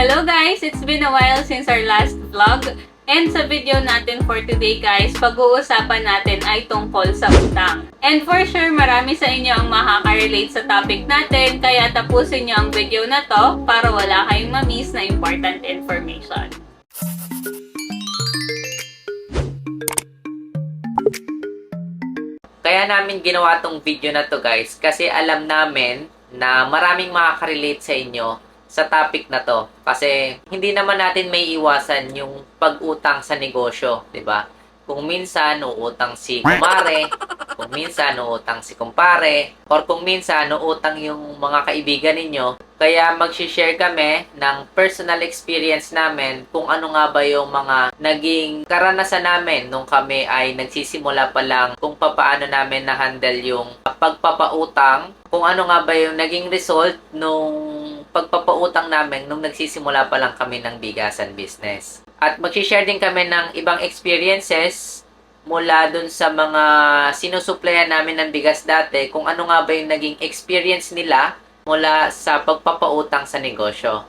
Hello guys! It's been a while since our last vlog. And sa video natin for today guys, pag-uusapan natin ay tungkol sa utang. And for sure, marami sa inyo ang makaka-relate sa topic natin, kaya tapusin nyo ang video na to para wala kayong ma-miss na important information. Kaya namin ginawa tong video na to guys kasi alam namin na maraming makaka-relate sa inyo sa topic na to. Kasi hindi naman natin may iwasan yung pag-utang sa negosyo, 'di ba? Kung minsan uutang si kumare, kung minsan uutang si kumpare, or kung minsan uutang yung mga kaibigan ninyo. Kaya mag-share kami ng personal experience namin kung ano nga ba yung mga naging karanasan namin nung kami ay nagsisimula pa lang kung papaano namin na-handle yung pagpapautang, kung ano nga ba yung naging result nung pagpapautang namin nung nagsisimula pa lang kami ng bigasan business. At mag-share din kami ng ibang experiences mula dun sa mga sinusuplayan namin ng bigas dati, kung ano nga ba yung naging experience nila mula sa pagpapautang sa negosyo.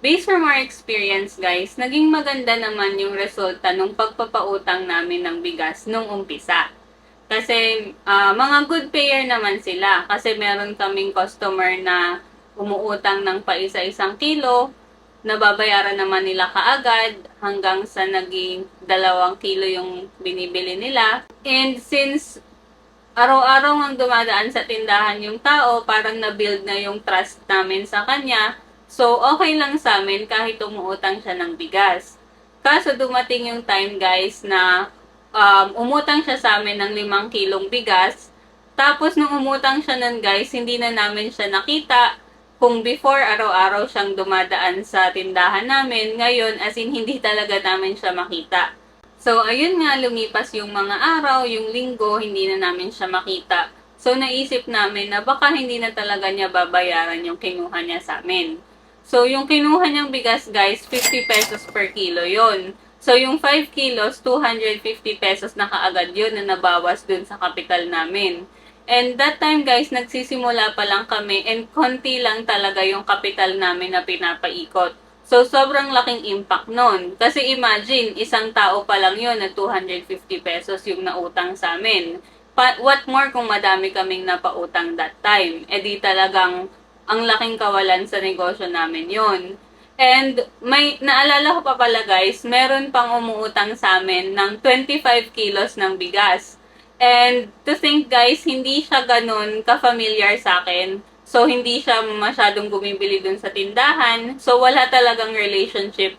Based from our experience guys, naging maganda naman yung resulta nung pagpapautang namin ng bigas nung umpisa. Kasi ah, mga good payer naman sila. Kasi meron kaming customer na umuutang ng pa isa-isang kilo, nababayaran naman nila kaagad hanggang sa naging dalawang kilo yung binibili nila. And since araw-araw ang dumadaan sa tindahan yung tao, parang na-build na yung trust namin sa kanya. So, okay lang sa amin kahit umuutang siya ng bigas. Kaso dumating yung time guys na um, umutang siya sa amin ng limang kilong bigas. Tapos nung umutang siya nun guys, hindi na namin siya nakita. Kung before araw-araw siyang dumadaan sa tindahan namin, ngayon as in hindi talaga namin siya makita. So, ayun nga, lumipas yung mga araw, yung linggo, hindi na namin siya makita. So, naisip namin na baka hindi na talaga niya babayaran yung kinuha niya sa amin. So, yung kinuha niyang bigas, guys, 50 pesos per kilo yon. So, yung 5 kilos, 250 pesos na kaagad yun na nabawas dun sa kapital namin. And that time, guys, nagsisimula pa lang kami and konti lang talaga yung kapital namin na pinapaikot. So, sobrang laking impact nun. Kasi imagine, isang tao pa lang yun na 250 pesos yung nautang sa amin. Pa- what more kung madami kaming napautang that time? E di talagang ang laking kawalan sa negosyo namin yun. And may naalala ko pa pala guys, meron pang umuutang sa amin ng 25 kilos ng bigas. And to think guys, hindi siya ganun ka-familiar sa akin. So, hindi siya masyadong bumibili dun sa tindahan. So, wala talagang relationship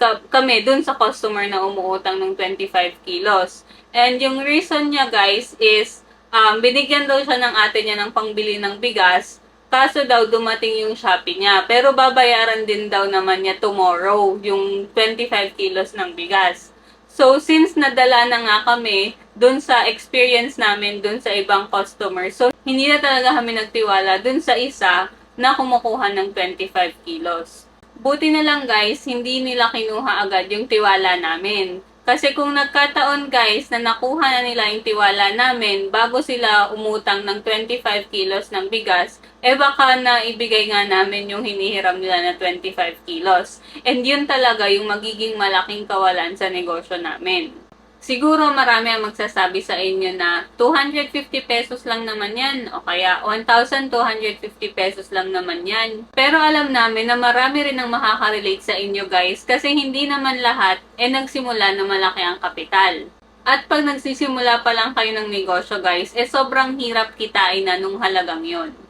ka- kami dun sa customer na umuutang ng 25 kilos. And yung reason niya guys is, um, binigyan daw siya ng ate niya ng pangbili ng bigas. Kaso daw dumating yung Shopee niya. Pero babayaran din daw naman niya tomorrow yung 25 kilos ng bigas. So, since nadala na nga kami dun sa experience namin dun sa ibang customer, so hindi na talaga kami nagtiwala dun sa isa na kumukuha ng 25 kilos. Buti na lang guys, hindi nila kinuha agad yung tiwala namin. Kasi kung nagkataon guys na nakuha na nila yung tiwala namin bago sila umutang ng 25 kilos ng bigas, eh baka na ibigay nga namin yung hinihiram nila na 25 kilos. And yun talaga yung magiging malaking kawalan sa negosyo namin. Siguro marami ang magsasabi sa inyo na 250 pesos lang naman yan o kaya 1,250 pesos lang naman yan. Pero alam namin na marami rin ang makaka-relate sa inyo guys kasi hindi naman lahat eh nagsimula na malaki ang kapital. At pag nagsisimula pa lang kayo ng negosyo guys, eh sobrang hirap kitain na nung halagang yon.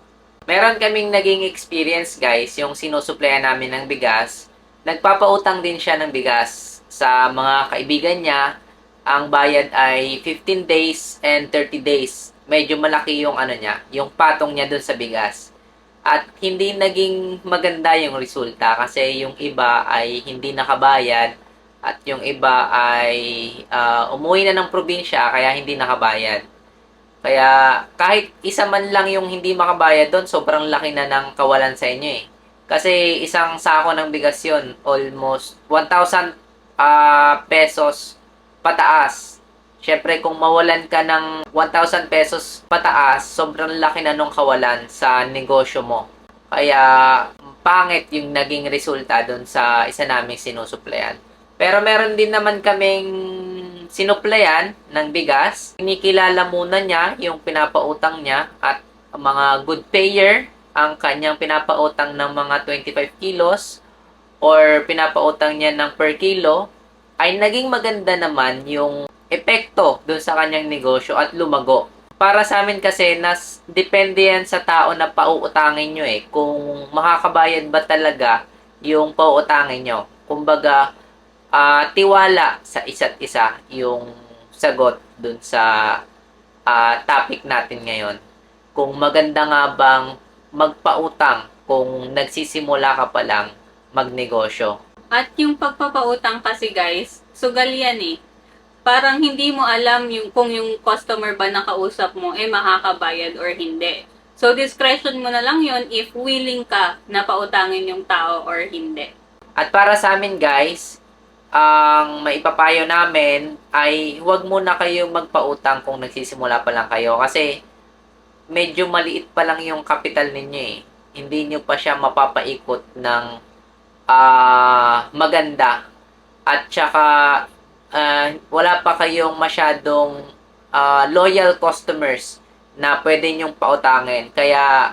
Meron kaming naging experience guys, yung sinusuplayan namin ng bigas. Nagpapautang din siya ng bigas sa mga kaibigan niya. Ang bayad ay 15 days and 30 days. Medyo malaki yung ano niya, yung patong niya dun sa bigas. At hindi naging maganda yung resulta kasi yung iba ay hindi nakabayad at yung iba ay ah, umuwi na ng probinsya kaya hindi nakabayad. Kaya kahit isa man lang yung hindi makabayad doon, sobrang laki na ng kawalan sa inyo eh. Kasi isang sako ng bigas yun, almost 1,000 ah, pesos pataas. Siyempre, kung mawalan ka ng 1,000 pesos pataas, sobrang laki na nung kawalan sa negosyo mo. Kaya, pangit yung naging resulta doon sa isa naming sinusuplayan. Pero meron din naman kaming sinuplayan ng bigas. Kinikilala muna niya yung pinapautang niya at mga good payer ang kanyang pinapautang ng mga 25 kilos or pinapautang niya ng per kilo ay naging maganda naman yung epekto doon sa kanyang negosyo at lumago. Para sa amin kasi, nas, depende yan sa tao na pauutangin nyo eh. Kung makakabayad ba talaga yung pauutangin nyo. Kumbaga, ah, tiwala sa isa't isa yung sagot dun sa ah, topic natin ngayon. Kung maganda nga bang magpautang kung nagsisimula ka pa lang magnegosyo. At yung pagpapautang kasi guys, sugal yan eh. Parang hindi mo alam yung kung yung customer ba nakausap mo eh makakabayad or hindi. So discretion mo na lang yon if willing ka na pautangin yung tao or hindi. At para sa amin guys, ang maipapayo namin ay huwag muna kayong magpautang kung nagsisimula pa lang kayo kasi medyo maliit pa lang yung capital ninyo eh. Hindi nyo pa siya mapapaikot ng ah, maganda at saka ah, wala pa kayong masyadong ah, loyal customers na pwede nyong pautangin. Kaya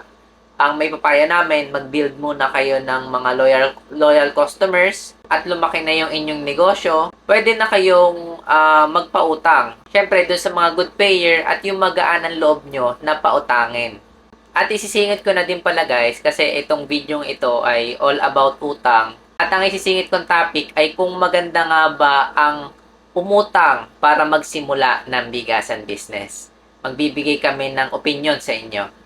ang may papaya namin, mag-build muna kayo ng mga loyal loyal customers at lumaki na yung inyong negosyo, pwede na kayong ah, magpautang. Siyempre, doon sa mga good payer at yung magaan ang loob nyo na pautangin. At isisingit ko na din pala guys, kasi itong video ito ay all about utang. At ang isisingit kong topic ay kung maganda nga ba ang umutang para magsimula ng bigasan business. Magbibigay kami ng opinion sa inyo.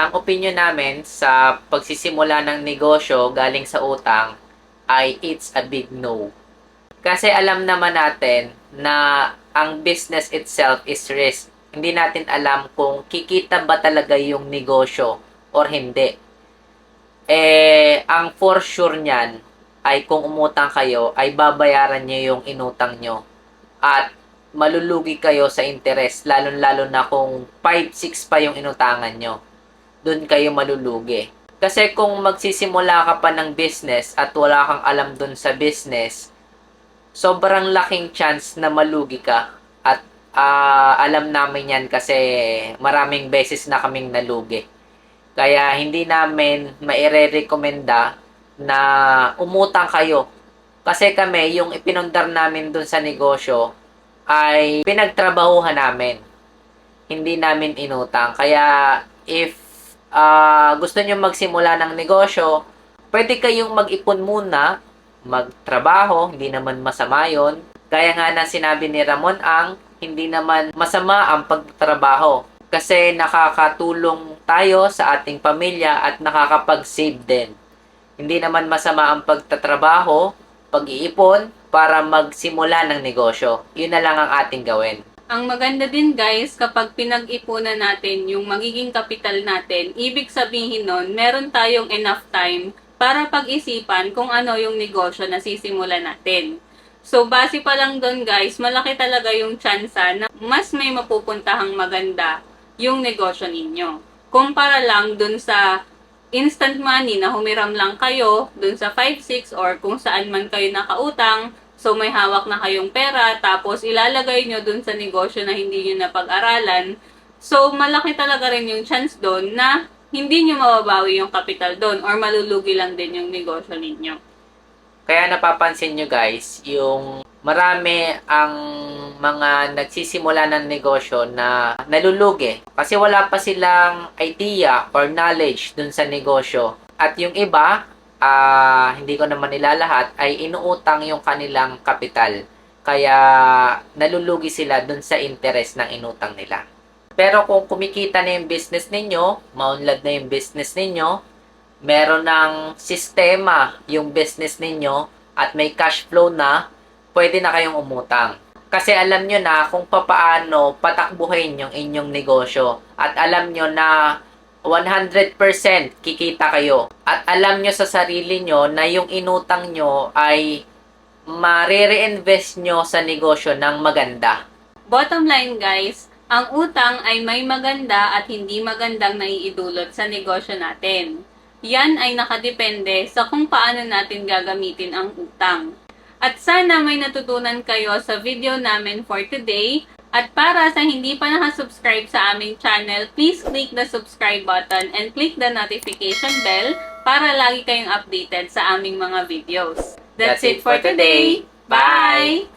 Ang opinion namin sa pagsisimula ng negosyo galing sa utang ay it's a big no. Kasi alam naman natin na ang business itself is risk. Hindi natin alam kung kikita ba talaga yung negosyo or hindi. Eh, ang for sure niyan ay kung umutang kayo, ay babayaran niyo yung inutang nyo. At malulugi kayo sa interest, lalo-lalo na kung 5-6 pa yung inutangan nyo doon kayo malulugi. Kasi kung magsisimula ka pa ng business at wala kang alam doon sa business, sobrang laking chance na malugi ka. At ah, alam namin yan kasi maraming beses na kaming nalugi. Kaya hindi namin maire-recommenda na umutang kayo. Kasi kami, yung ipinundar namin doon sa negosyo, ay pinagtrabahuhan namin. Hindi namin inutang. Kaya if ah, gusto nyo magsimula ng negosyo, pwede kayong mag-ipon muna, magtrabaho, hindi naman masama yon. Gaya nga na sinabi ni Ramon Ang, hindi naman masama ang pagtrabaho kasi nakakatulong tayo sa ating pamilya at nakakapag-save din. Hindi naman masama ang pagtatrabaho, pag-iipon para magsimula ng negosyo. Yun na lang ang ating gawin. Ang maganda din guys, kapag pinag-ipunan natin yung magiging kapital natin, ibig sabihin nun, meron tayong enough time para pag-isipan kung ano yung negosyo na sisimulan natin. So, base pa lang doon guys, malaki talaga yung tsansa na mas may mapupuntahang maganda yung negosyo ninyo. Kumpara lang doon sa instant money na humiram lang kayo doon sa 5-6 or kung saan man kayo nakautang, so may hawak na kayong pera, tapos ilalagay nyo doon sa negosyo na hindi nyo napag-aralan, so malaki talaga rin yung chance doon na hindi nyo mababawi yung capital doon or malulugi lang din yung negosyo ninyo. Kaya napapansin nyo guys, yung marami ang mga nagsisimula ng negosyo na nalulugi. Kasi wala pa silang idea or knowledge dun sa negosyo. At yung iba, ah, hindi ko naman nilalahat, ay inuutang yung kanilang kapital. Kaya nalulugi sila dun sa interest ng inutang nila. Pero kung kumikita na yung business ninyo, maunlad na yung business ninyo, meron ng sistema yung business ninyo at may cash flow na, pwede na kayong umutang. Kasi alam nyo na kung papaano patakbuhin yung inyong negosyo. At alam nyo na 100% kikita kayo. At alam nyo sa sarili nyo na yung inutang nyo ay marire-invest nyo sa negosyo ng maganda. Bottom line guys, ang utang ay may maganda at hindi magandang naiidulot sa negosyo natin. Yan ay nakadepende sa kung paano natin gagamitin ang utang. At sana may natutunan kayo sa video namin for today. At para sa hindi pa nakasubscribe sa aming channel, please click the subscribe button and click the notification bell para lagi kayong updated sa aming mga videos. That's, it for today. Bye!